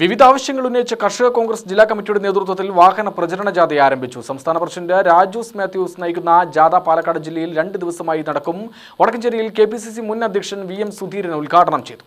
വിവിധ ആവശ്യങ്ങൾ ഉന്നയിച്ച കർഷക കോൺഗ്രസ് ജില്ലാ കമ്മിറ്റിയുടെ നേതൃത്വത്തിൽ വാഹന പ്രചരണ ജാഥ ആരംഭിച്ചു. സംസ്ഥാന പ്രസിഡന്റ് രാജൂസ് മാത്യൂസ് നയിക്കുന്ന ജാഥ പാലക്കാട് ജില്ലയിൽ രണ്ട് ദിവസമായി നടക്കും. വടക്കഞ്ചേരിയിൽ കെ മുൻ അധ്യക്ഷൻ വി എം സുധീരൻ ഉദ്ഘാടനം ചെയ്തു.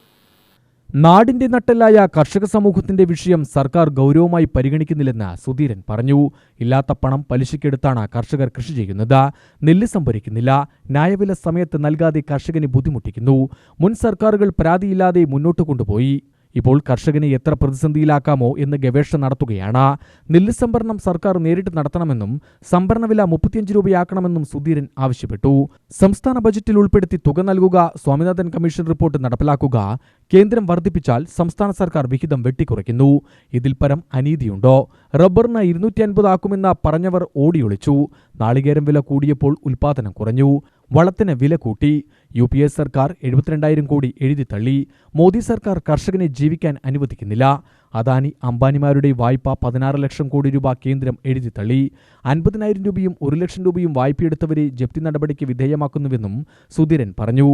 നാടിന്റെ നട്ടലായ കർഷക സമൂഹത്തിന്റെ വിഷയം സർക്കാർ ഗൗരവമായി പരിഗണിക്കുന്നില്ലെന്ന് സുധീരൻ പറഞ്ഞു. ഇല്ലാത്ത പണം പലിശയ്ക്കെടുത്താണ് കർഷകർ കൃഷി ചെയ്യുന്നത്. നെല്ല് സംഭരിക്കുന്നില്ല. ന്യായവില സമയത്ത് നൽകാതെ കർഷകനെ ബുദ്ധിമുട്ടിക്കുന്നു. മുൻ സർക്കാരുകൾ പരാതിയില്ലാതെ മുന്നോട്ട് കൊണ്ടുപോയി. ഇപ്പോൾ കർഷകനെ എത്ര പ്രതിസന്ധിയിലാക്കാമോ എന്ന് ഗവേഷണം നടത്തുകയാണ്. നെല്ല് സംഭരണം സർക്കാർ നേരിട്ട് നടത്തണമെന്നും സംഭരണ വില മുപ്പത്തിയഞ്ച് രൂപയാക്കണമെന്നും സുധീരൻ ആവശ്യപ്പെട്ടു. സംസ്ഥാന ബജറ്റിൽ ഉൾപ്പെടുത്തി തുക നൽകുക സ്വാമിനാഥൻ കമ്മീഷൻ റിപ്പോർട്ട് നടപ്പിലാക്കുക കേന്ദ്രം വർദ്ധിപ്പിച്ചാൽ സംസ്ഥാന സർക്കാർ വിഹിതം വെട്ടിക്കുറയ്ക്കുന്നു. ഇതിൽ പരം അനീതിയുണ്ടോ? റബ്ബറിന് ഇരുന്നൂറ്റി അൻപതാക്കുമെന്ന് പറഞ്ഞവർ ഓടിയൊളിച്ചു. നാളികേരം വില കൂടിയപ്പോൾ ഉൽപാദനം കുറഞ്ഞു. വളത്തിന് വില കൂട്ടി. യു പി എ സർക്കാർ എഴുപത്തിരണ്ടായിരം കോടി എഴുതി തള്ളി. മോദി സർക്കാർ കർഷകനെ ജീവിക്കാൻ അനുവദിക്കുന്നില്ല. അദാനി അംബാനിമാരുടെ വായ്പ പതിനാറ് ലക്ഷം കോടി രൂപ കേന്ദ്രം എഴുതി തള്ളി. അൻപതിനായിരം രൂപയും ഒരു ലക്ഷം രൂപയും വായ്പയെടുത്തവരെ ജപ്തി നടപടിക്ക് വിധേയമാക്കുന്നുവെന്നും സുധീരൻ പറഞ്ഞു.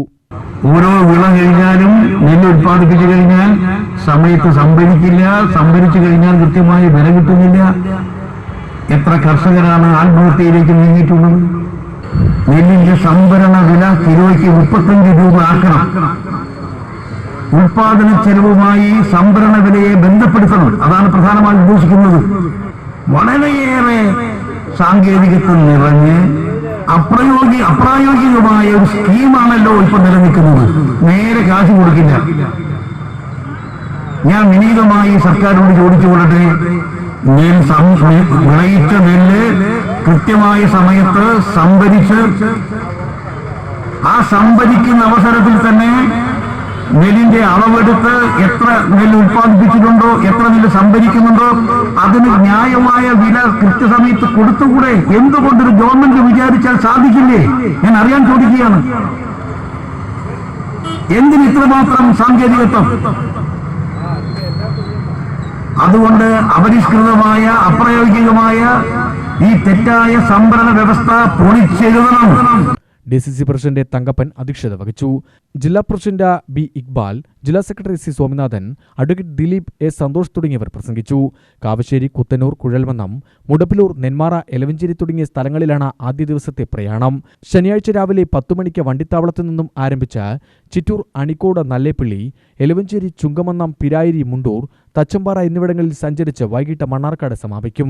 ഓരോ വിള കഴിഞ്ഞാലും നെല്ല് ഉത്പാദിപ്പിച്ചു കഴിഞ്ഞാൽ സമയത്ത് സംഭരിക്കില്ല. സംഭരിച്ചു കഴിഞ്ഞാൽ കൃത്യമായി വില കിട്ടുന്നില്ല. എത്ര കർഷകരാണ് ആത്മഹത്യയിലേക്ക് നീങ്ങിയിട്ടുള്ളത്? നെല്ലിന്റെ സംഭരണ വില കിലോയ്ക്ക് മുപ്പത്തഞ്ച് രൂപ ആക്കണം. ഉൽപാദന ചെലവുമായി സംഭരണ വിലയെ ബന്ധപ്പെടുത്തണം. അതാണ് പ്രധാനമായി ഉദ്ദേശിക്കുന്നത്. വളരെയേറെ സാങ്കേതികത്വം നിറഞ്ഞ് അപ്രയോഗി അപ്രായോഗികമായ ഒരു സ്കീമാണല്ലോ ഇപ്പൊ നിലനിൽക്കുന്നത്. നേരെ കാശ് കൊടുക്കില്ല. ഞാൻ വിനീതമായി സർക്കാരിനോട് ചോദിച്ചു കൊള്ളട്ടെ നെൽ വിളയിച്ച നെല്ല് കൃത്യമായ സമയത്ത് സംഭരിച്ച് ആ സംഭരിക്കുന്ന അവസരത്തിൽ തന്നെ നെല്ലിന്റെ അളവെടുത്ത് എത്ര നെല്ല് ഉത്പാദിപ്പിച്ചിട്ടുണ്ടോ എത്ര നെല്ല് സംഭരിക്കുന്നുണ്ടോ അതിന് ന്യായമായ വില കൃത്യസമയത്ത് കൊടുത്തുകൂടെ എന്തുകൊണ്ടൊരു ഗവൺമെന്റ് വിചാരിച്ചാൽ സാധിക്കില്ലേ? ഞാൻ അറിയാൻ ചോദിക്കുകയാണ്. എന്തിന് ഇത്രമാത്രം സാങ്കേതികത്വം? അതുകൊണ്ട് അപരിഷ്കൃതമായ അപ്രായോഗികമായ ഈ തെറ്റായ സംഭരണ വ്യവസ്ഥ പൊളിച്ചെഴുതണം. D C C president Thankappan അധ്യക്ഷത വഹിച്ചു. ജില്ലാ പ്രസിഡന്റ് ബി ഇക്ബാൽ ജില്ലാ secretary C Swaminathan advocate Dileep A Santhosh തുടങ്ങിയവർ പ്രസംഗിച്ചു. കാവശ്ശേരി കുത്തനൂർ കുഴൽമന്നം മുടപ്പിലൂർ നെന്മാറ എലവഞ്ചേരി തുടങ്ങിയ സ്ഥലങ്ങളിലാണ് ആദ്യ ദിവസത്തെ പ്രയാണം. ശനിയാഴ്ച രാവിലെ പത്തു മണിക്ക് വണ്ടിത്താവളത്തു നിന്നും ആരംഭിച്ച ചിറ്റൂർ അണിക്കോട് നല്ലേപ്പിള്ളി എലവഞ്ചേരി ചുങ്കമന്നം പിരായിരി മുണ്ടൂർ തച്ചമ്പാറ എന്നിവിടങ്ങളിൽ സഞ്ചരിച്ച് വൈകിട്ട് മണ്ണാർക്കാട് സമാപിക്കും.